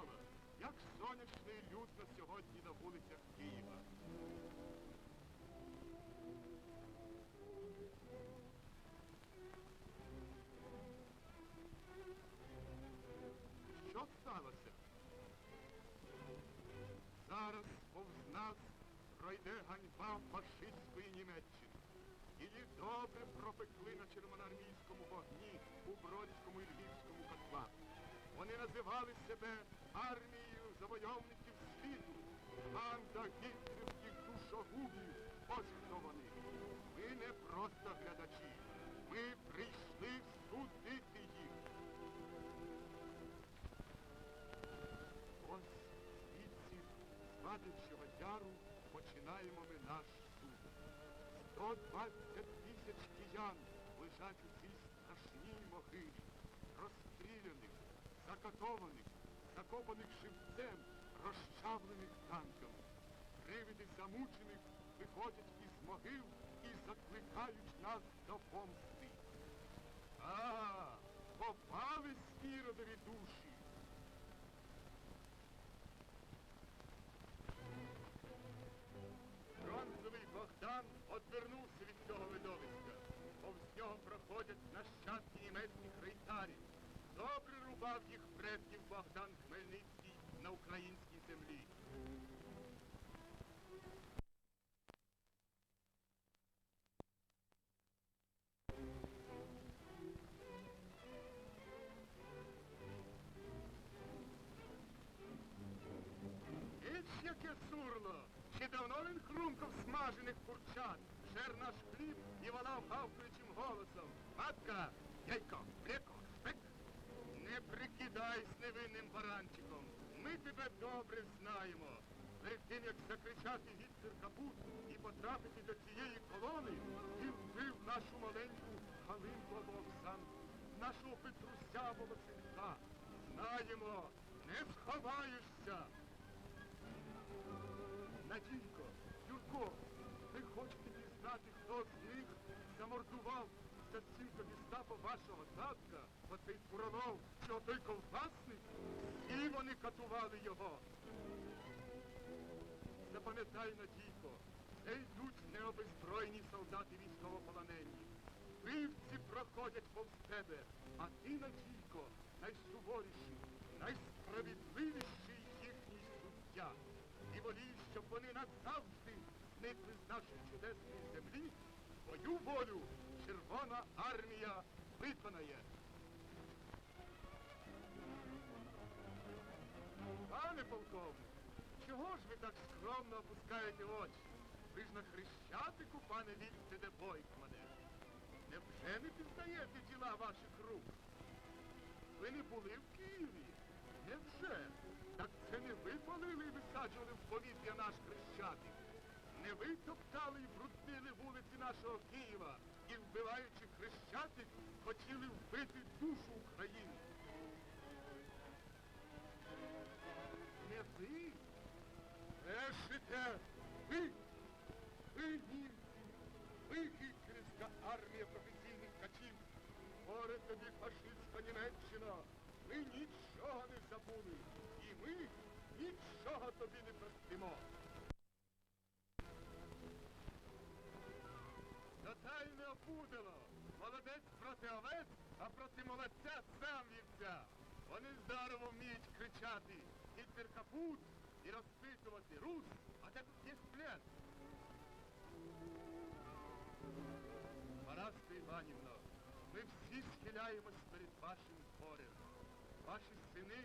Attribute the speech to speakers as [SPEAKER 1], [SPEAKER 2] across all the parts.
[SPEAKER 1] кордонах, як сонячно і людно сьогодні на вулицях Києва. Що сталося? Зараз повз нас пройде ганьба фашистської Німеччини. Її добре пропекли на червоноармійському вогні у Бродському і Львівському котлах. Вони називали себе армією завойовників світу, банда гітлерівських душогубів. Ось хто вони. Ми не просто глядачі. Ми прийшли судити їх. Ось звідси, з Вадичого яру, починаємо ми наш суд. 120 тисяч киян лежать у цій страшній могилі, розстріляних, закатованих, закопаних живцем, розчавлених танками. Привиди замучених виходять із могил і закликають нас до помсти. А, попали спіродові душі. Бронзовий Богдан одвернувся від цього видовиська. Повз нього проходять нащадки німецьких рейтарів. Добре рубав їх предків Богдан Хмельницький на українській землі. Сурло! Чи давно він хрумкав смажених курчат, жер наш хліб і волав гавкаючим голосом. Матка, яйко, млеко, спек. Не прикидайсь невинним баранчиком. Ми тебе добре знаємо. Перед тим, як закричати Гітлер капут і потрапити до цієї колони, ти вбив нашу маленьку Галинку або Оксанку, нашого Петруся або Василька. Знаємо, не сховаєшся. Надійко, Юрко, ви хочете дізнати, хто з них замордував за цінка гестапо вашого татка, оцей Куранов, що той ковбасник? І вони катували його. Запам'ятай, Надійко, де йдуть необезброєні солдати військовополонені. Вбивці проходять повз тебе, а ти, Надійко, найсуворіший, найсправедливіший їхній суддя. І волій, щоб вони назавжди зникли з нашої чудесної землі, твою волю Червона армія виконає. Пане полковник, чого ж ви так скромно опускаєте очі? Ви ж на хрещатику, пане вільце де Бойкмане. Невже не пізнаєте діла ваших рук? Ви не були в Києві? Невже? Так це не ви палили і висаджували в повітря наш хрещатик? Не ви топтали і бруднили вулиці нашого Києва і, вбиваючи хрещатик, хотіли вбити душу України? Не ви? Брешете! Ви! Ви німці! Ви гітлерівська армія професійних качів! Горе тобі фашистська Німеччина! Ми нічого не забули! І ми нічого тобі не простимо! Тотальне! Молодець проти овець, а проти молодця сам! Вони здорово вміють кричати «Гітлер капут!» і розпитувати «Рус, а де тут є плен?» Параска Іванівно, ми всі схиляємось перед вашим горем. Ваші сини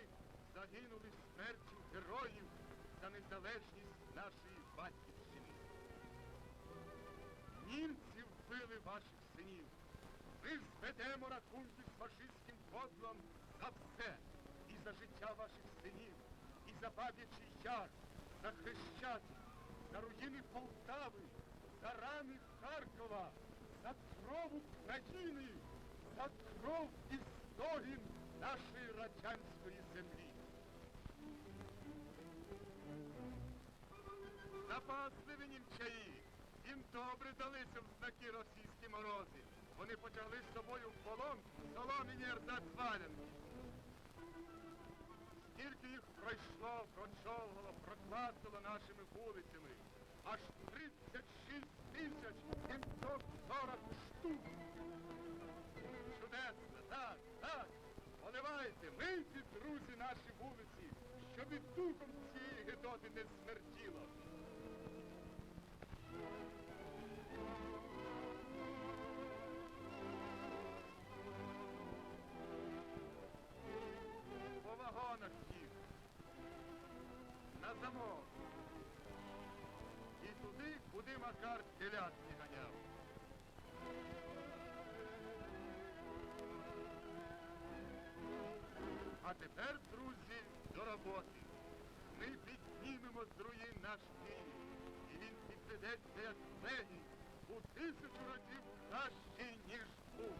[SPEAKER 1] загинули смертю героїв за незалежність нашої батьківщини. Німці вбили ваших синів. Ми зведемо рахунки з фашистським кодлом за все. І за життя ваших синів, і за баб'ячий яр, за Хрещатик, за руїни Полтави, за рани Харкова, за кров України, за кров і стогін нашої радянської землі. Запасливі німчаї, їм добре далися в знаки російські морози. Вони потягли з собою в полон соломіні ерзацвалянки. Скільки їх пройшло, прочовгало, проклацало нашими вулицями. Аж 36 тисяч 740 штук. Чудесно, так, так. Поливайте, мийте, друзі, наші вулиці, щоб і духом цієї гидоти не по вагонах їх, на замок. І туди, куди Макар телятки ганяв. А тепер, друзі, до роботи. Ми піднімемо з руїн наш мій. І він як легінь у тисячу разів кращий, ніж був.